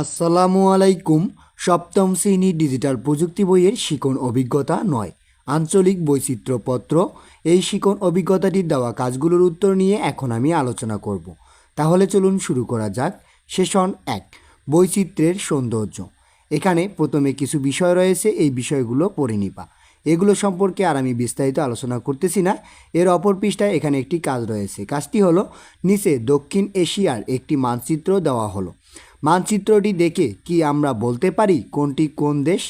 আসসালামু আলাইকুম। সপ্তম শ্রেণি ডিজিটাল প্রযুক্তি বইয়ের শিকন অভিজ্ঞতা নয়। আঞ্চলিক বৈচিত্র্যপত্র। এই শিকন অভিজ্ঞতাটির দেওয়া কাজগুলোর উত্তর নিয়ে এখন আমি আলোচনা করব। তাহলে চলুন শুরু করা যাক। সেশন এক, বৈচিত্র্যের সৌন্দর্য। এখানে প্রথমে কিছু বিষয় রয়েছে, এই বিষয়গুলো পড়ে নিবা। এগুলো সম্পর্কে আর আমি বিস্তারিত আলোচনা করতেছি না। এর অপর পৃষ্ঠায় এখানে একটি কাজ রয়েছে। কাজটি হলো, নিচে দক্ষিণ এশিয়ার একটি মানচিত্র দেওয়া হলো। মানচিত্রটি দেখে কি আমরা বলতে পারি কোনটি কোন দেশ?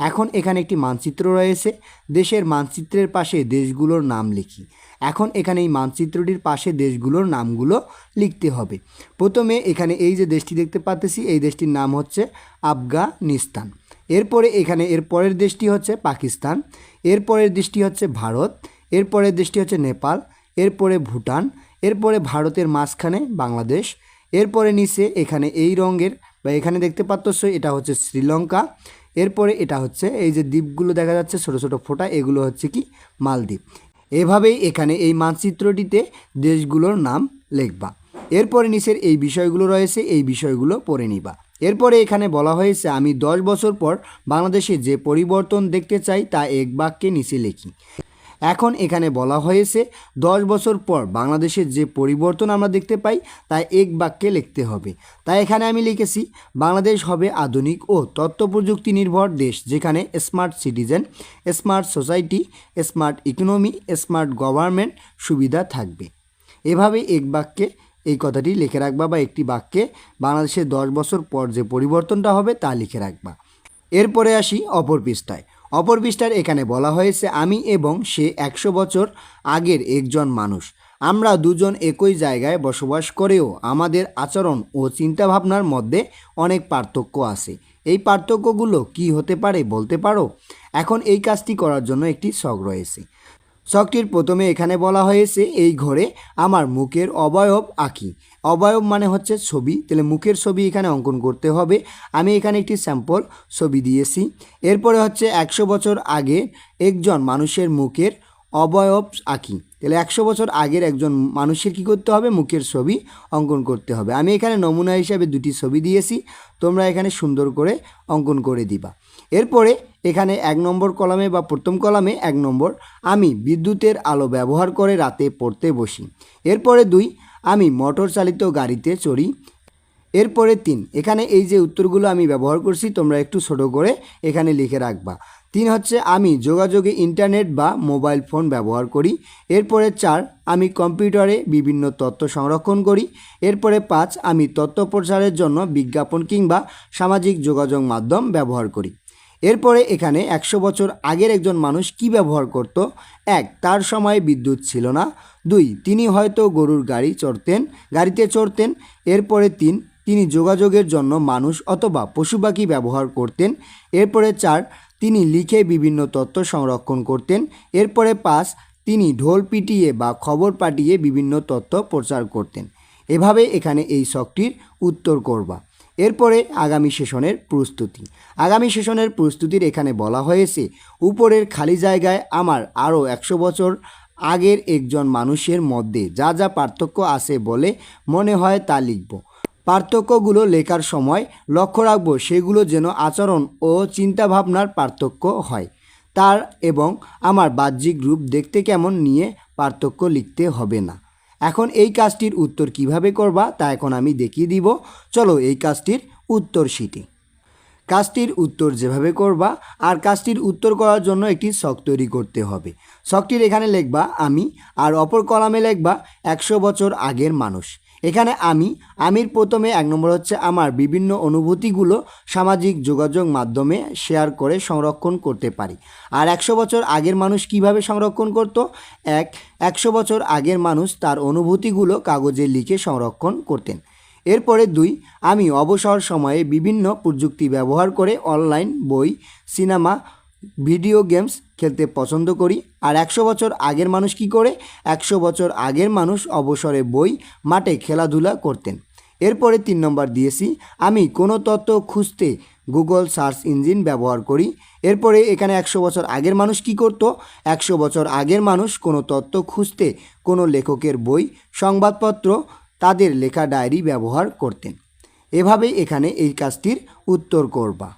এখন এখানে একটি মানচিত্র রয়েছে। দেশের মানচিত্রের পাশে দেশগুলোর নাম লিখি। এখন এখানে এই মানচিত্রটির পাশে দেশগুলোর নামগুলো লিখতে হবে। প্রথমে এখানে এই যে দেশটি দেখতে পাচ্তেছি এই দেশটির নাম হচ্ছে আফগানিস্তান। এরপরে এখানে এর পরের দেশটি হচ্ছে পাকিস্তান। এরপরের দেশটি হচ্ছে ভারত। এরপরের দেশটি হচ্ছে নেপাল। এরপরে ভুটান। এরপরে ভারতের মাঝখানে বাংলাদেশ। এরপরে নিচে এখানে এই রঙের, বা এখানে দেখতে পাচ্ছ এটা হচ্ছে শ্রীলঙ্কা। এরপরে এটা হচ্ছে এই যে দ্বীপগুলো দেখা যাচ্ছে, ছোট ছোট ফোঁটা, এগুলো হচ্ছে কি মালদ্বীপ। এভাবেই এখানে এই মানচিত্রটিতে দেশগুলোর নাম লিখবা। এরপরে নিচের এই বিষয়গুলো রয়েছে, এই বিষয়গুলো পড়ে নিবা। এরপরে এখানে বলা হয়েছে, আমি দশ বছর পর বাংলাদেশে যে পরিবর্তন দেখতে চাই তা এক বাক্যে নিচে লিখি। এখন এখানে বলা হয়েছে, দশ বছর পর বাংলাদেশের যে পরিবর্তন আমরা দেখতে পাই তা এক বাক্যে লিখতে হবে। তাই এখানে আমি লিখেছি, বাংলাদেশ হবে আধুনিক ও তথ্য প্রযুক্তি নির্ভর দেশ, যেখানে smart citizen smart society smart economy smart government সুবিধা থাকবে। এভাবে এক বাক্যে এই কথাটি লিখে রাখবা বা একটি বাক্যে বাংলাদেশের দশ বছর পর যে পরিবর্তনটা হবে তা লিখে রাখবা। এরপরে আসি অপর পৃষ্ঠায়। অপর পৃষ্ঠার এখানে বলা হয়েছে, আমি এবং সে একশো বছর আগের একজন মানুষ। আমরা দুজন একই জায়গায় বসবাস করেও আমাদের আচরণ ও চিন্তাভাবনার মধ্যে অনেক পার্থক্য আছে। এই পার্থক্যগুলো কি হতে পারে বলতে পারো? এখন এই কাজটি করার জন্য একটি শখ রয়েছে। শখটির প্রথমে এখানে বলা হয়েছে, এই ঘরে আমার মুখের অবয়ব আঁকি। অবয়ব মানে হচ্ছে ছবি। তাহলে মুখের ছবি এখানে অঙ্কন করতে হবে। আমি এখানে একটি স্যাম্পল ছবি দিয়েছি। এরপরে হচ্ছে একশো বছর আগে একজন মানুষের মুখের অবয়ব আঁকি। তাহলে একশো বছর আগের একজন মানুষের কী করতে হবে? মুখের ছবি অঙ্কন করতে হবে। আমি এখানে নমুনা হিসাবে দুটি ছবি দিয়েছি। তোমরা এখানে সুন্দর করে অঙ্কন করে দিবা। এরপরে এখানে এক নম্বর কলামে বা প্রথম কলামে এক নম্বর, আমি বিদ্যুতের আলো ব্যবহার করে রাতে পড়তে বসি। এরপরে দুই, আমি মোটর চালিত গাড়িতে চড়ি। এরপরে তিন, এখানে এই যে উত্তরগুলো আমি ব্যবহার করছি, তোমরা একটু ছোট করে এখানে লিখে রাখবা। তিন হচ্ছে, আমি যোগাযোগে ইন্টারনেট বা মোবাইল ফোন ব্যবহার করি। এরপরে চার, আমি কম্পিউটারে বিভিন্ন তথ্য সংরক্ষণ করি। এরপরে পাঁচ, আমি তথ্য প্রচারের জন্য বিজ্ঞাপন কিংবা সামাজিক যোগাযোগ মাধ্যম ব্যবহার করি। এরপরে এখানে একশো বছর আগের একজন মানুষ কি ব্যবহার করত? এক, তার সময় বিদ্যুৎ ছিল না। দুই, তিনি হয়তো গরুর গাড়ি চড়তেন, গাড়িতে চড়তেন। এরপরে তিন, তিনি যোগাযোগের জন্য মানুষ অথবা পশু পাখি ব্যবহার করতেন। এরপরে চার, তিনি লিখে বিভিন্ন তথ্য সংরক্ষণ করতেন। এরপরে পাঁচ, তিনি ঢোল পিটিয়ে বা খবর পাঠিয়ে বিভিন্ন তথ্য প্রচার করতেন। এভাবে এখানে এই শখটির উত্তর করবা। এরপরে আগামী সেশনের প্রস্তুতি। আগামী সেশনের প্রস্তুতির এখানে বলা হয়েছে, উপরের খালি জায়গায় আমার আরও একশো বছর আগের একজন মানুষের মধ্যে যা যা পার্থক্য আছে বলে মনে হয় তা লিখব। পার্থক্যগুলো লেখার সময় লক্ষ্য রাখব, সেগুলো যেন আচরণ ও চিন্তাভাবনার পার্থক্য হয়। তার এবং আমার বাহ্যিক রূপ দেখতে কেমন নিয়ে পার্থক্য লিখতে হবে না। এখন এই কাজটির উত্তর কীভাবে করবা তা এখন আমি দেখিয়ে দিব। চলো এই কাজটির উত্তর শিটি কাজটির উত্তর যেভাবে করবা আর কাজটির উত্তর করার জন্য একটি শখ তৈরি করতে হবে। শখটির এখানে লিখবা, আমি আর অপর কলামে লেখবা, একশো বছর আগের মানুষ। এখানে আমি, আমির প্রথমে এক নম্বর হচ্ছে আমার বিভিন্ন অনুভূতিগুলো সামাজিক যোগাযোগ মাধ্যমে শেয়ার করে সংরক্ষণ করতে পারি। আর একশো বছর আগের মানুষ কীভাবে সংরক্ষণ করত? এক, একশো বছর আগের মানুষ তার অনুভূতিগুলো কাগজে লিখে সংরক্ষণ করতেন। এরপরে দুই, আমি অবসর সময়ে বিভিন্ন প্রযুক্তি ব্যবহার করে অনলাইন বই সিনেমা ভিডিও গেমস খেলতে পছন্দ করি। আর একশো বছর আগের মানুষ কি করে? একশো বছর আগের মানুষ অবসরে বই মাঠে খেলাধুলা করতেন। এরপরে তিন নম্বর দিয়েছি, আমি কোনো তথ্য খুঁজতে গুগল সার্চ ইঞ্জিন ব্যবহার করি। এরপরে এখানে একশো বছর আগের মানুষ কি করত? একশো বছর আগের মানুষ কোনো তথ্য খুঁজতে কোনো লেখকের বই, সংবাদপত্র, তাদের লেখা ডায়েরি ব্যবহার করতেন। এভাবেই এখানে এই কাজটির উত্তর করবা।